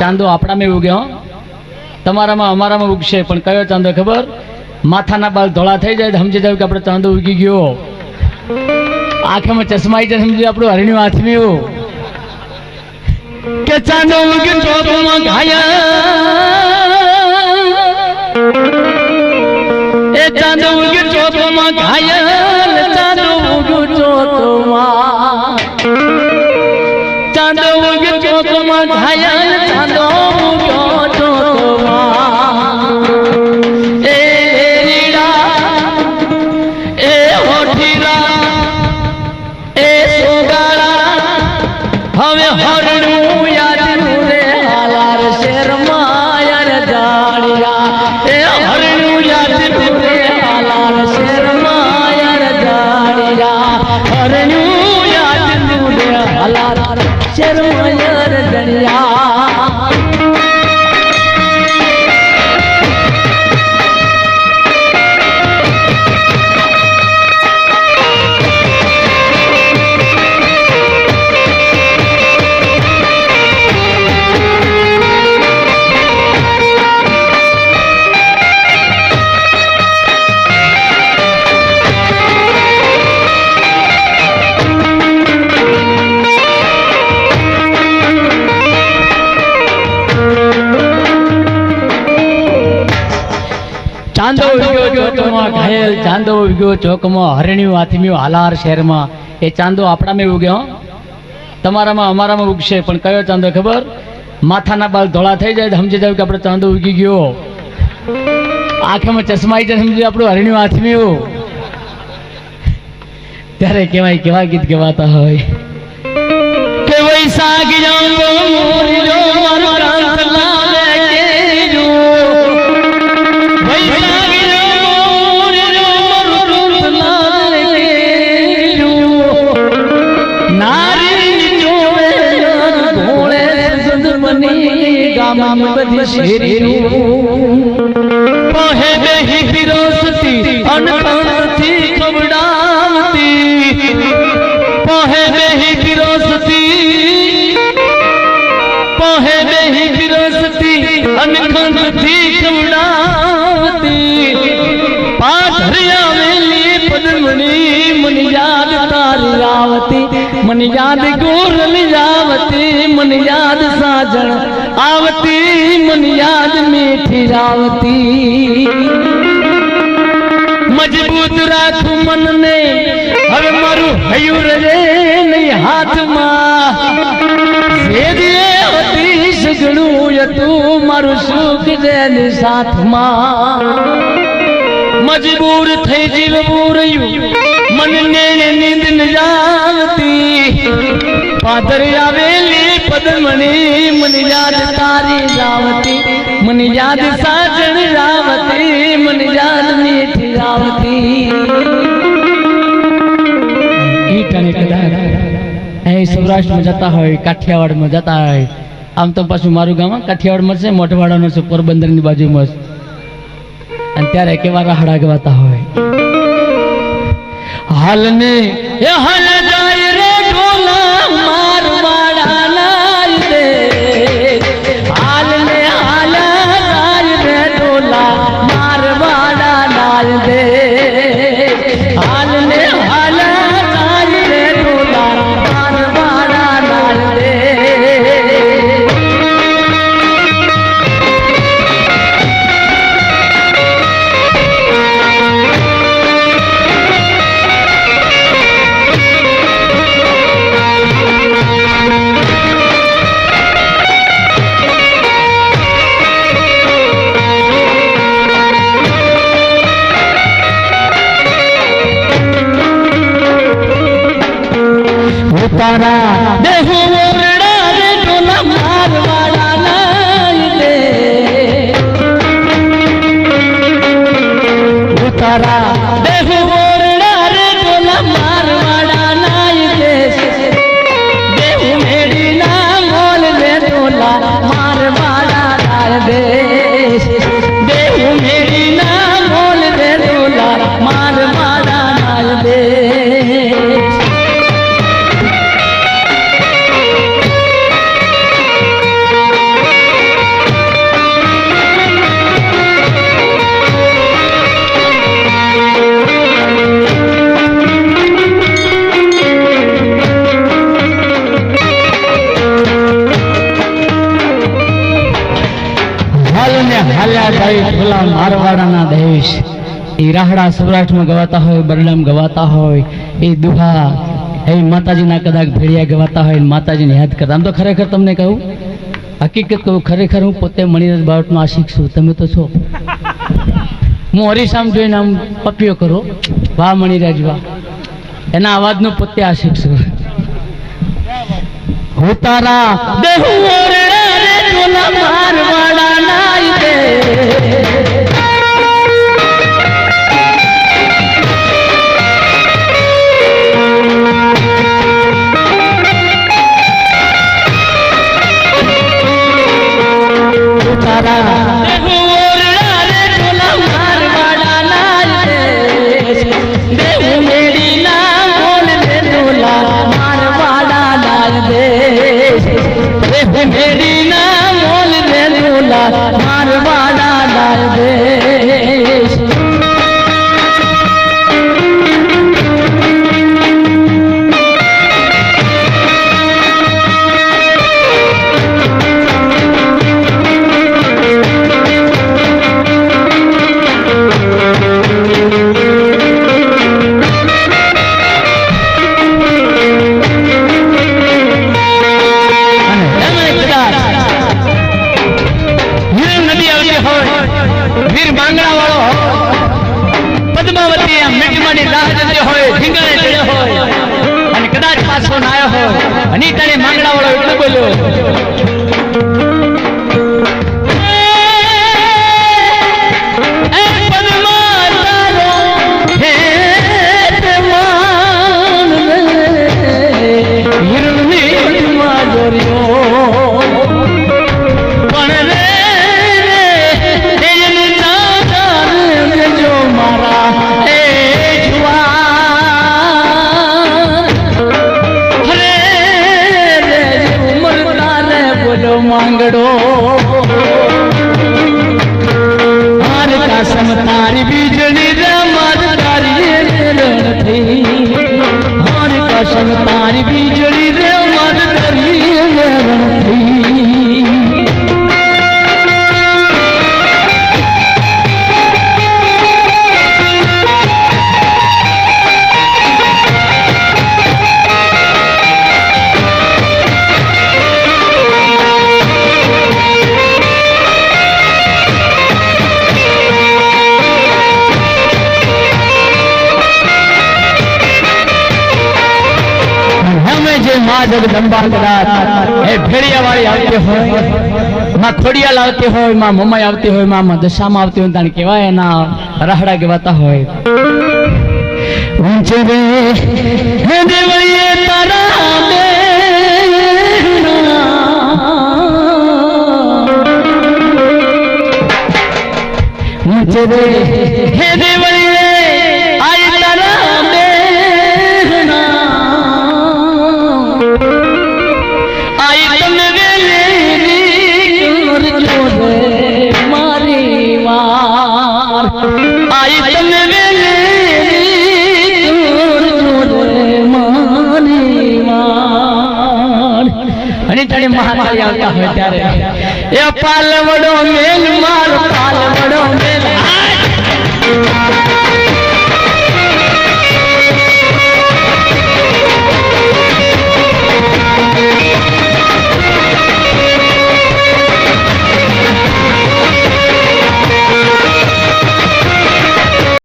ચાંદો આપણામાં ઉગ્યો તમારામાં, અમારામાં ઉગશે, પણ કયો ચાંદો ખબર? માથાના બાલ ધોળા થઈ જાય સમજી જાવ કે આપણે ચાંદો ઉગી ગયો. આંખમાં ચશ્મા આવી જાય સમજી આપણું હરણ્યું આથમ્યું કે ચાંદો ઉગ્યો ચોકમાં ઘાયા. એ ચાંદો ઉગ્યો ઘાયલ ચાંદો ઉગ્યો ચોકમાં ઘાયલ ચાંદો ઉગ્યો ચોકમાં એ રીડા, એ હોઠીલા, એ સોગાળા. હવે હરણું યાદનું રે હાલાર શેરમાં યાર જાણ્યા એ હરણું યાદનું રે હાલાર શેરમાં યાર જાણ્યા હરણું હાલાર શેરમાં યાર ચોકમાં ચાંદો ઉગ્યો ચોકમાં હરણ્યું, આથમ્યું, હાલાર શહેરમાં. એ ચાંદો આપણામાં ઉગ્યો તમારામાં, અમારામાં ઉગશે. પણ કયો ચાંદો ખબર? માથાના બાલ ધોળા થઈ જાય સમજી જાવ કે આપણે ચાંદો ઉગી ગયો. આંખમાં ચશ્મા આવી જાય સમજી આપણું હરણ્યું, આથમ્યું. ત્યારે કેવાય કેવા ગીત ગવાતા હોય. ગામની બધી શેરીનું પહે બેહી ફિરોસતી અનકણથી ખવડાવતી પહે બેહી ફિરોસતી પહે બેહી ફિરોસતી અનકણથી ખવડાવતી પાથરિયા વેલી પદમણી મન યાદ તારી આવતી મન યાદ ગોરલ આવતી મન યાદ સાજણ આવતી મન યાદ મીઠી આવતી મજબૂત રાખું મનને, હવે મારું હયું રે નહીં હાથમાં. હતી સગડું મારું સુખ જેની સાથમાં. મજબૂર થઈ જીવવું રહ્યું, મનને નીંદ ન જાવતી પાદર આવેલી પદમણી મન તારી રાવતી, મન સાજણ રાવતી, મન મીઠી રાવતી. અને કદાચ અહીં સૌરાષ્ટ્રમાં જતા હોય, કાઠિયાવાડમાં જતા હોય, આમ તો પાછું મારું ગામ કાઠિયાવાડમાં છે, મોઢવાડાનો છે, પોરબંદરની બાજુમાં છે અને ત્યારે કેવા રાહડા ગવાતા હોય. હાલ ને, એ હાલ તારા દેહુ ઓરડા રે ટોલા મારવાડાના દેશ એ રાહડા સૌરાષ્ટ્રમાં ગવાતા હોય, બરડામ ગવાતા હોય, એ દુહા, એ માતાજીના કદાચ ભેડિયા ગવાતા હોય માતાજીને યાદ કરતા. આમ તો ખરેખર તમને કહું, હકીકત કહું, ખરેખર હું પોતે મણિરથ બાવટનો આશિક છું. તમે તો છો. હું હરીસામ જોઈને આમ પપ્યો કરો. વાહ મણિરાજ, વાહ. એના અવાજનો પોતે આશિક છું. હું તારા દેહુ રે બોલ્યો એ કાસમ તારી બીજળી રમત તારી નથી હાર કસમ તારી બીજળી અમે જે મા જગદંબા કદાચ એ ભેળિયા વાળી આવતી હોયમાં ખોડિયાલ આવતી હોયમાં મમાઈ આવતી હોયમાં માં દશામાં આવતી હોય તાણે કેવાય એના રાહડા ગવાતા હોય ઊંચે રે હે દેવળીએ તારા બેના ઊંચે રે હોય ત્યારે એ પાલવડો મેલ માર હાય!